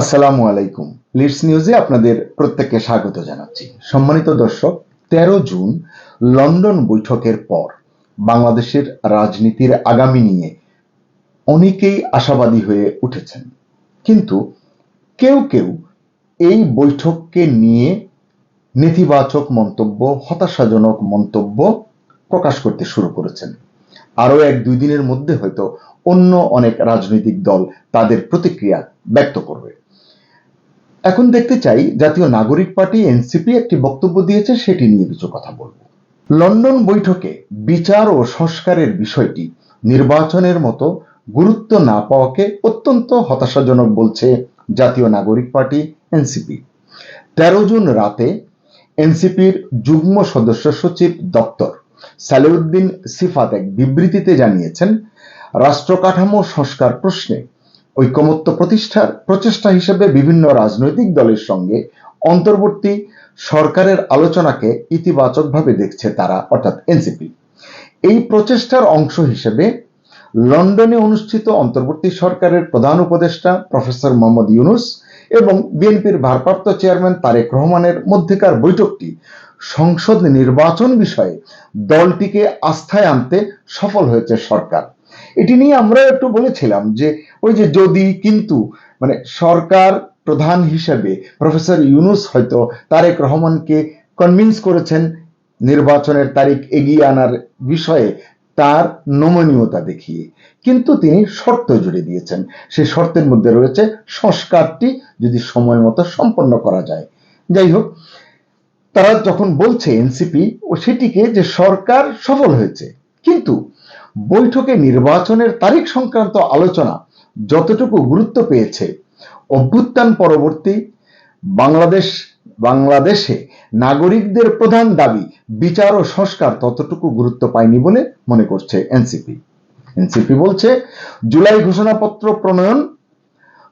আসসালামু আলাইকুম। লিডস নিউজে আপনাদের প্রত্যেককে স্বাগত জানাচ্ছি। সম্মানিত দর্শক, তেরো জুন, লন্ডন বৈঠকের পর বাংলাদেশের রাজনীতির আগামী নিয়ে অনেকেই আশাবাদী হয়ে উঠেছেন। কিন্তু কেউ কেউ এই বৈঠককে নিয়ে নেতিবাচক মন্তব্য, হতাশাজনক মন্তব্য প্রকাশ করতে শুরু করেছেন। আরও এক দুই দিনের মধ্যে হয়তো অন্য অনেক রাজনৈতিক দল তাদের প্রতিক্রিয়া ব্যক্ত করবে। এখন দেখতে চাই জাতীয় নাগরিক পার্টি এনসিপি একটি বক্তব্য দিয়েছে, সেটি নিয়ে কিছু কথা বলব। লন্ডন বৈঠকে বিচার ও সংস্কারের বিষয়টি নির্বাচনের মতো গুরুত্ব না পাওয়াকে অত্যন্ত হতাশাজনক বলছে জাতীয় নাগরিক পার্টি এনসিপি। তেরো জুন রাতে এনসিপির যুগ্ম সদস্য সচিব দপ্তর সালেউদ্দিন সিফাত এক বিবৃতিতে জানিয়েছেন রাষ্ট্র কাঠামো সংস্কার প্রশ্নে ঐকমত্য প্রতিষ্ঠার প্রচেষ্টা হিসেবে বিভিন্ন রাজনৈতিক দলের সঙ্গে অন্তর্বর্তী সরকারের আলোচনাকে ইতিবাচকভাবে দেখছে তারা, অর্থাৎ এনসিপি। এই প্রচেষ্টার অংশ হিসেবে লন্ডনে অনুষ্ঠিত অন্তর্বর্তী সরকারের প্রধান উপদেষ্টা প্রফেসর মোহাম্মদ ইউনুস এবং বিএনপির ভারপ্রাপ্ত চেয়ারম্যান তারেক রহমানের মধ্যেকার বৈঠকটি সংসদ নির্বাচন বিষয়ে দলটিকে আস্থায় আনতে সফল হয়েছে সরকার। এটি নিয়ে আমরা একটু বলেছিলাম যে ওই যে যদি কিন্তু মানে সরকার প্রধান হিসেবে প্রফেসর ইউনুস হয়তো তারেক রহমানকে কনভিন্স করেছেন নির্বাচনের তারিখ এগিয়ে আনার বিষয়ে তার নমনীয়তা দেখিয়ে। কিন্তু তিনি শর্ত জুড়ে দিয়েছেন। সেই শর্তের মধ্যে রয়েছে সংস্কারটি যদি সময় মতো সম্পন্ন করা যায়। যাই হোক, তারা যখন বলছে এনসিপি, ও সেটিকে যে সরকার সফল হয়েছে, কিন্তু বৈঠকে নির্বাচনের তারিখ সংক্রান্ত আলোচনা যতটুকু গুরুত্ব পেয়েছে। অভ্যুত্থান পরবর্তী, বাংলাদেশ, বাংলাদেশে নাগরিকদের প্রধান দাবি, বিচার ও সংস্কার ততটুকু গুরুত্ব পায়নি বলে মনে করছে এনসিপি। এনসিপি বলছে, জুলাই ঘোষণাপত্র প্রণয়ন,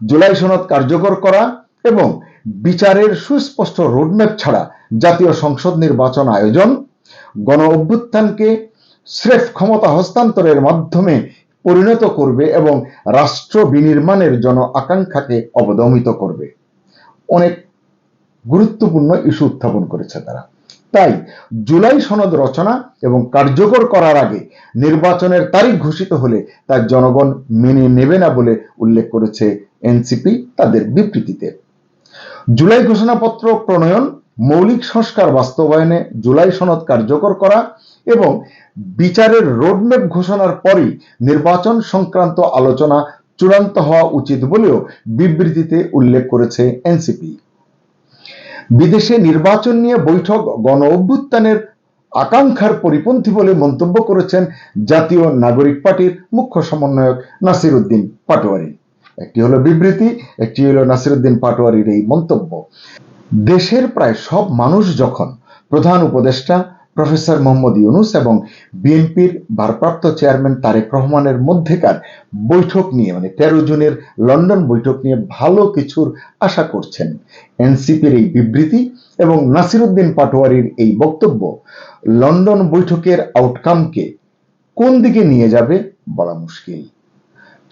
জুলাই সনদ কার্যকর করা এবং বিচারের সুস্পষ্ট রোডম্যাপ ছাড়া জাতীয় সংসদ নির্বাচন আয়োজন, গণ অভ্যুত্থানকে স্রেফ ক্ষমতা হস্তান্তরের মাধ্যমে পরিণত করবে এবং রাষ্ট্র বিনির্মাণের জন আকাঙ্ক্ষাকে অবদমিত করবে। অনেক গুরুত্বপূর্ণ ইস্যু উত্থাপন করেছে তারা। তাই জুলাই সনদ রচনা এবং কার্যকর করার আগে নির্বাচনের তারিখ ঘোষিত হলে তা জনগণ মেনে নেবে না বলে উল্লেখ করেছে এনসিপি তাদের বিবৃতিতে। জুলাই ঘোষণাপত্র প্রণয়ন মৌলিক সংস্কার বাস্তবায়নে জুলাই সনদ কার্যকর করা এবং বিচারের রোডম্যাপ ঘোষণার পরই নির্বাচন সংক্রান্ত আলোচনা চূড়ান্ত হওয়া উচিত বলেও বিবৃতিতে উল্লেখ করেছে এনসিপি। বিদেশে নির্বাচন নিয়ে বৈঠক গণ অভ্যুত্থানের আকাঙ্ক্ষার পরিপন্থী বলে মন্তব্য করেছেন জাতীয় নাগরিক পার্টির মুখ্য সমন্বয়ক নাসির উদ্দিন পাটোয়ারি। একটি হলো বিবৃতি, একটি হলো নাসির উদ্দিন পাটোয়ারির এই মন্তব্য। দেশের প্রায় সব মানুষ যখন প্রধান উপদেষ্টা প্রফেসর মোহাম্মদ ইউনুস এবং বিএনপির ভারপ্রাপ্ত চেয়ারম্যান তারেক রহমানের মধ্যেকার বৈঠক নিয়ে মানে তেরো জুনের লন্ডন বৈঠক নিয়ে ভালো কিছুর আশা করছেন এনসিপির এই বিবৃতি এবং নাসিরুদ্দিন পাটোয়ারির এই বক্তব্য লন্ডন বৈঠকের আউটকামকে কোন দিকে নিয়ে যাবে বলা মুশকিল।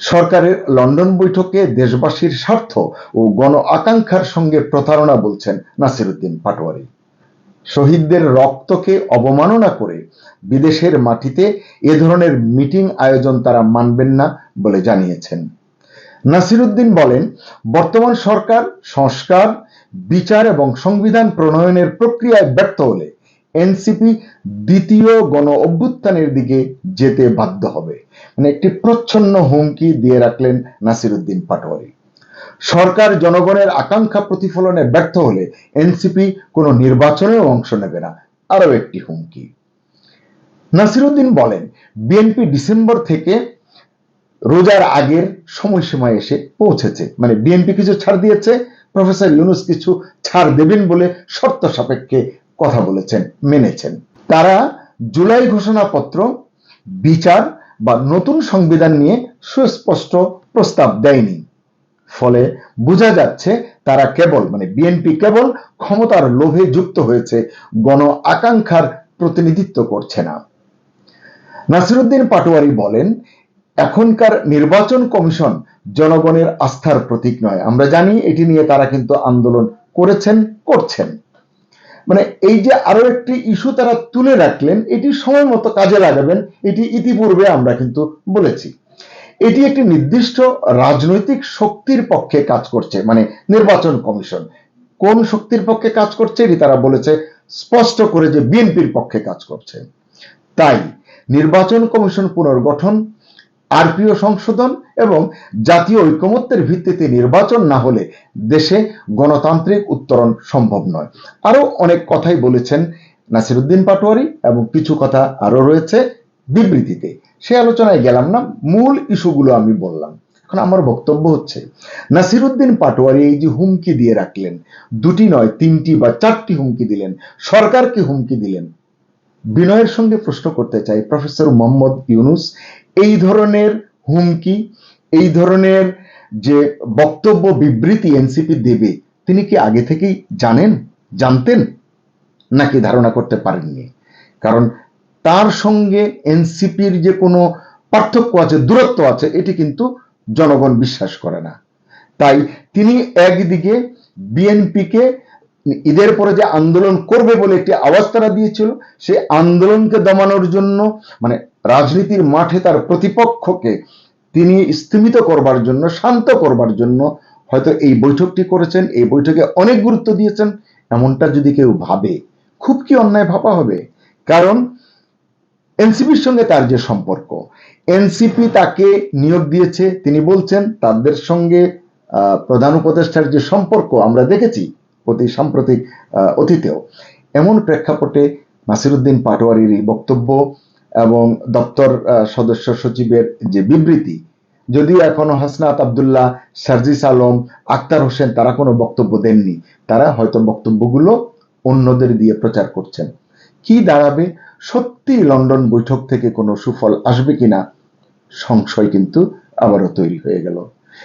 সরকারের লন্ডন বৈঠকে দেশবাসীর স্বার্থ ও গণ আকাঙ্ক্ষার সঙ্গে প্রতারণা বলছেন নাসিরুদ্দিন পাটোয়ারি। শহীদদের রক্তকে অবমাননা করে বিদেশের মাটিতে এ ধরনের মিটিং আয়োজন তারা মানবেন না বলে জানিয়েছেন। নাসিরুদ্দিন বলেন, বর্তমান সরকার সংস্কার, বিচার এবং সংবিধান প্রণয়নের প্রক্রিয়ায় ব্যর্থ হলে এনসিপি দ্বিতীয় গণ অভ্যুত্থানের দিকে যেতে বাধ্য হবে। মানে একটি প্রচ্ছন্ন হুমকি দিয়ে রাখলেন নাসিরুদ্দিন পাটোয়ারি। সরকার জনগণের আকাঙ্ক্ষা প্রতিফলনে ব্যর্থ হলে এনসিপি কোনো নির্বাচনেও অংশ নেবে না, আরও একটি হুমকি। নাসিরুদ্দিন বলেন, বিএনপি ডিসেম্বর থেকে রোজার আগের সময়সীমায় এসে পৌঁছেছে। মানে বিএনপি কিছু ছাড় দিয়েছে, প্রফেসর ইউনুস কিছু ছাড় দেবেন বলে শর্ত সাপেক্ষে কথা বলেছেন, মেনেছেন। তারা জুলাই ঘোষণাপত্র, বিচার বা নতুন সংবিধান নিয়ে সুস্পষ্ট প্রস্তাব দেয়নি। ফলে বোঝা যাচ্ছে তারা কেবল মানে বিএনপি কেবল ক্ষমতার লোভে যুক্ত হয়েছে, গণ আকাঙ্ক্ষার প্রতিনিধিত্ব করছে না। নাসিরুদ্দিন পাটোয়ারি বলেন, এখনকার নির্বাচন কমিশন জনগণের আস্থার প্রতীক নয়। আমরা জানি এটি নিয়ে তারা কিন্তু আন্দোলন করেছেন, করছেন। মানে এই যে আরও একটি ইস্যু তারা তুলে রাখলেন, এটি সময় মতো কাজে লাগাবেন, এটি ইতিপূর্বে আমরা কিন্তু বলেছি। এটি একটি নির্দিষ্ট রাজনৈতিক শক্তির পক্ষে কাজ করছে মানে নির্বাচন কমিশন। কোন শক্তির পক্ষে কাজ করছে এটি তারা বলেছে স্পষ্ট করে যে বিএনপির পক্ষে কাজ করছে। তাই নির্বাচন কমিশন পুনর্গঠন আরপিও সংশোধন এবং জাতীয় ঐকমত্যের ভিত্তিতে নির্বাচন না হলে দেশে গণতান্ত্রিক উত্তরণ সম্ভব নয়। আরও অনেক কথাই বলেছেন নাসিরুদ্দিন পাটোয়ারি এবং কিছু কথা আরও রয়েছে বিবৃতিতে। সে আলোচনায় গেলাম না, মূল ইস্যুগুলো আমি বললাম। এখন আমার বক্তব্য হচ্ছে, নাসিরুদ্দিন পাটোয়ারি এই যে হুমকি দিয়ে রাখলেন, দুটি নয়, তিনটি বা চারটি হুমকি দিলেন সরকারকে হুমকি দিলেন? বিনয়ের সঙ্গে প্রশ্ন করতে চাই, প্রফেসর মোহাম্মদ ইউনুস, এই ধরনের হুমকি, এই ধরনের যে বক্তব্য বিবৃতি এনসিপি দেবে, তিনি কি আগে থেকেই জানেন, জানতেন, নাকি ধারণা করতে পারেননি? কারণ তার সঙ্গে এনসিপির যে কোনো পার্থক্য আছে, দূরত্ব আছে, এটি কিন্তু জনগণ বিশ্বাস করে না। তাই তিনি একদিকে বিএনপিকে ঈদের পরে যে আন্দোলন করবে বলে একটি আওয়াজ তারা দিয়েছিল, সেই আন্দোলনকে দমানোর জন্য মানে রাজনীতির মাঠে তার প্রতিপক্ষকে তিনি স্থিমিত করবার জন্য, শান্ত করবার জন্য হয়তো এই বৈঠকটি করেছেন। এই বৈঠকে অনেক গুরুত্ব দিয়েছেন, এমনটা যদি কেউ ভাবে, খুব কি অন্যায় ভাবা হবে? কারণ এনসিপির সঙ্গে তার যে সম্পর্ক, এনসিপি তাকে নিয়োগ দিয়েছে, তিনি বলছেন, তাদের সঙ্গে প্রধান উপদেষ্টার যে সম্পর্ক আমরা দেখেছি অতি সাম্প্রতিক অতীতেও। এমন প্রেক্ষাপটে নাসিরুদ্দিন পাটোয়ারির বক্তব্য এবং দপ্তর সদস্য সচিবের যে বিবৃতি, যদিও এখনও হাসনাত আবদুল্লাহ, সার্জিস আলম, আক্তার হোসেন তারা কোনো বক্তব্য দেননি, তারা হয়তো বক্তব্যগুলো অন্যদের দিয়ে প্রচার করছেন। কি দাঁড়াবে? সত্যি লন্ডন বৈঠক থেকে কোনো সুফল আসবে কিনা? সংশয় কিন্তু আবারও তৈরি হয়ে গেল।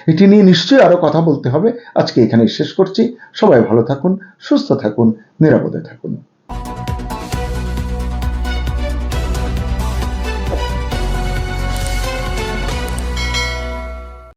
এটি নিয়ে নিশ্চয়ই আরও কথা বলতে হবে। আজকে এখানে শেষ করছি। সবাই ভালো থাকুন, সুস্থ থাকুন, নিরাপদে থাকুন।